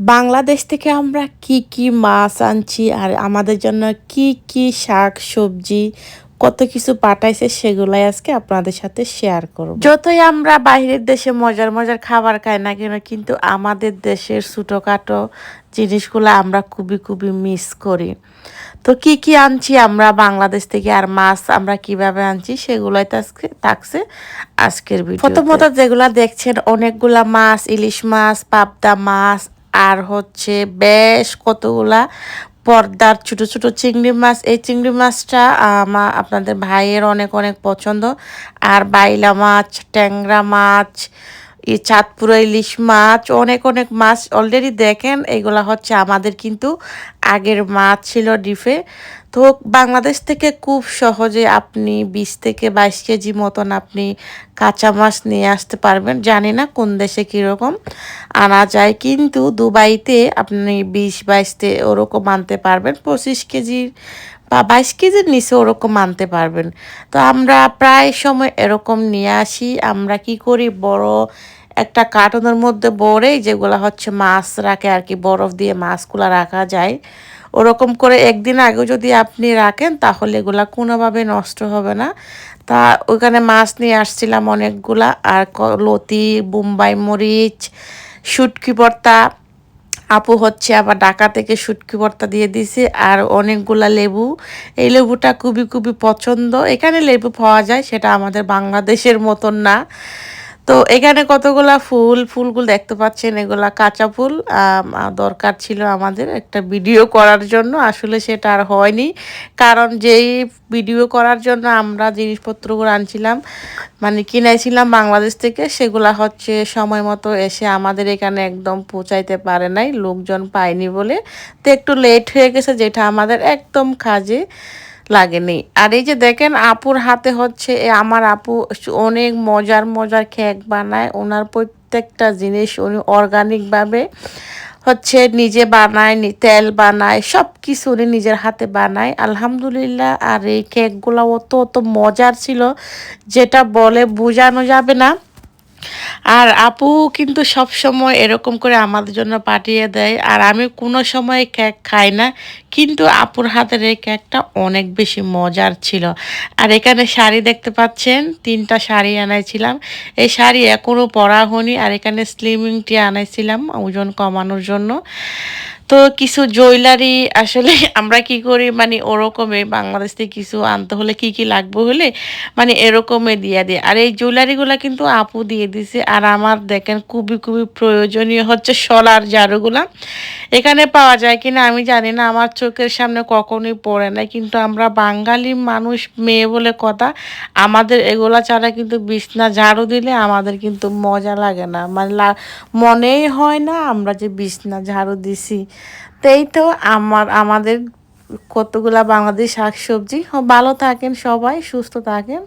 বাংলাদেশ থেকে আমরা কি কি মাছ আনছি আর আমাদের জন্য কি কি শাক, সবজি, কত কিছু পাঠাইছে সেগুলাই আজকে আপনাদের সাথে শেয়ার করব। যতই আমরা বাইরের দেশে মজার মজার খাবার খাই না কেন, কিন্তু আমাদের দেশের ছোটোখাটো জিনিসগুলো আমরা খুবই খুবই মিস করি। তো কি কি আনছি আমরা বাংলাদেশ থেকে আর মাছ আমরা কীভাবে আনছি সেগুলোই তো আজকে থাকছে আজকের ভিডিও প্রথমত যেগুলা দেখছেন, অনেকগুলা মাছ, ইলিশ মাছ, পাবদা মাছ আর হচ্ছে বেশ কতগুলা পর্দার ছোট ছোট চিংড়ি মাছ। এই চিংড়ি মাছটা আমার আপনাদের ভাইয়ের অনেক অনেক পছন্দ। আর বাইলা মাছ, ট্যাংরা মাছ এই চাঁদপুরা ইলিশ মাছ, অনেক অনেক মাছ অলরেডি দেখেন, এগুলা হচ্ছে আমাদের কিন্তু আগের মাছ ছিল ডিফে। তো বাংলাদেশ থেকে খুব সহজে আপনি বিশ থেকে বাইশ কেজি মতন আপনি কাঁচা মাছ নিয়ে আসতে পারবেন, জানি না কোন দেশে কীরকম। আনা যায় কিন্তু দুবাইতে আপনি বিশ বাইশতে ওরকম আনতে পারবেন, পঁচিশ কেজির বা বাইশ কেজির নিচে ওরকম আনতে পারবেন। তো আমরা প্রায় সময় এরকম নিয়ে আসি। আমরা কি করি? বড় একটা কার্টনের মধ্যে বড়েই যেগুলো হচ্ছে মাছ রাখে আর কি, বরফ দিয়ে মাছগুলো রাখা যায়। ওরকম করে একদিন আগেও যদি আপনি রাখেন তাহলে এগুলা কোনোভাবে নষ্ট হবে না। তা ওইখানে মাছ নিয়ে আসছিলাম অনেকগুলা। আর লতি, বোম্বাই মরিচ, শুটকি ভর্তা আপু হচ্ছে আবার ঢাকা থেকে শুটকি ভর্তা দিয়ে দিছে, আর অনেকগুলা লেবু। এই লেবুটা খুবই খুবই পছন্দ। এখানে লেবু পাওয়া যায়, সেটা আমাদের বাংলাদেশের মতন না। তো এখানে কতগুলা ফুল, ফুলগুলো দেখতে পাচ্ছেন? এগুলা কাঁচা ফুল দরকার ছিল আমাদের একটা ভিডিও করার জন্য। আসলে সেটা আর হয়নি। কারণ যেই ভিডিও করার জন্য আমরা জিনিসপত্রগুলো আনছিলাম মানে কিনেছিলাম বাংলাদেশ থেকে, সেগুলা হচ্ছে সময় মতো এসে আমাদের এখানে একদম পৌঁছাইতে পারে নাই। লোকজন পায়নি বলে। তো একটু লেট হয়ে গেছে, যেটা আমাদের একদম কাজে। লাগেনি। আর এই যে দেখেন, আপুর হাতে হচ্ছে আমার আপু অনেক মজার মজার কেক বানায়। ওনার প্রত্যেকটা জিনিস উনি অর্গানিকভাবে হচ্ছে নিজে বানায় তেল বানায় সব কিছু উনি নিজের হাতে বানায়। আলহামদুলিল্লাহ, আর এই কেকগুলো অত অত মজার ছিল, যেটা বলে বোঝানো যাবে না। আর আপু কিন্তু সব সময় এরকম করে আমাদের জন্য পাঠিয়ে দেয়। আর আমি কোনো সময় কেক খাই না, কিন্তু আপুর হাতের এই কেকটা অনেক বেশি মজার ছিল। আর এখানে শাড়ি দেখতে পাচ্ছেন, তিনটা শাড়ি আনাইছিলাম। এই শাড়ি এখনও পরা হনি আর এখানে স্লিমিংটি আনাইছিলাম, ওজন কমানোর জন্য। তো কিছু জুয়েলারি আসলে আমরা কি করি? মানে ওরকমই বাংলাদেশ থেকে কিছু আনতে হলে কি কি লাগবে হলে মানে এরকমই দিয়ে দিই। আর এই জুয়েলারিগুলো কিন্তু আপু দিয়ে দিছে। আর আমার দেখেন খুবই খুবই প্রয়োজনীয় হচ্ছে সোলার জারুগুলা। এখানে পাওয়া যায় কিনা আমি জানি না। আমার চোখের সামনে কখনোই পড়ে না। কিন্তু আমরা বাঙালি মানুষ, মেয়ে বলে কথা, আমাদের এগুলা ছাড়া কিন্তু বিছনা, ঝাড়ু দিলে আমাদের কিন্তু মজা লাগে না। মানে মনেই হয় না আমরা যে বিছনা, ঝাড়ু দিছি। তাই তো আমার আমাদের কতগুলা বাংলাদেশ শাক সবজি ভালো থাকেন সবাই সুস্থ থাকেন।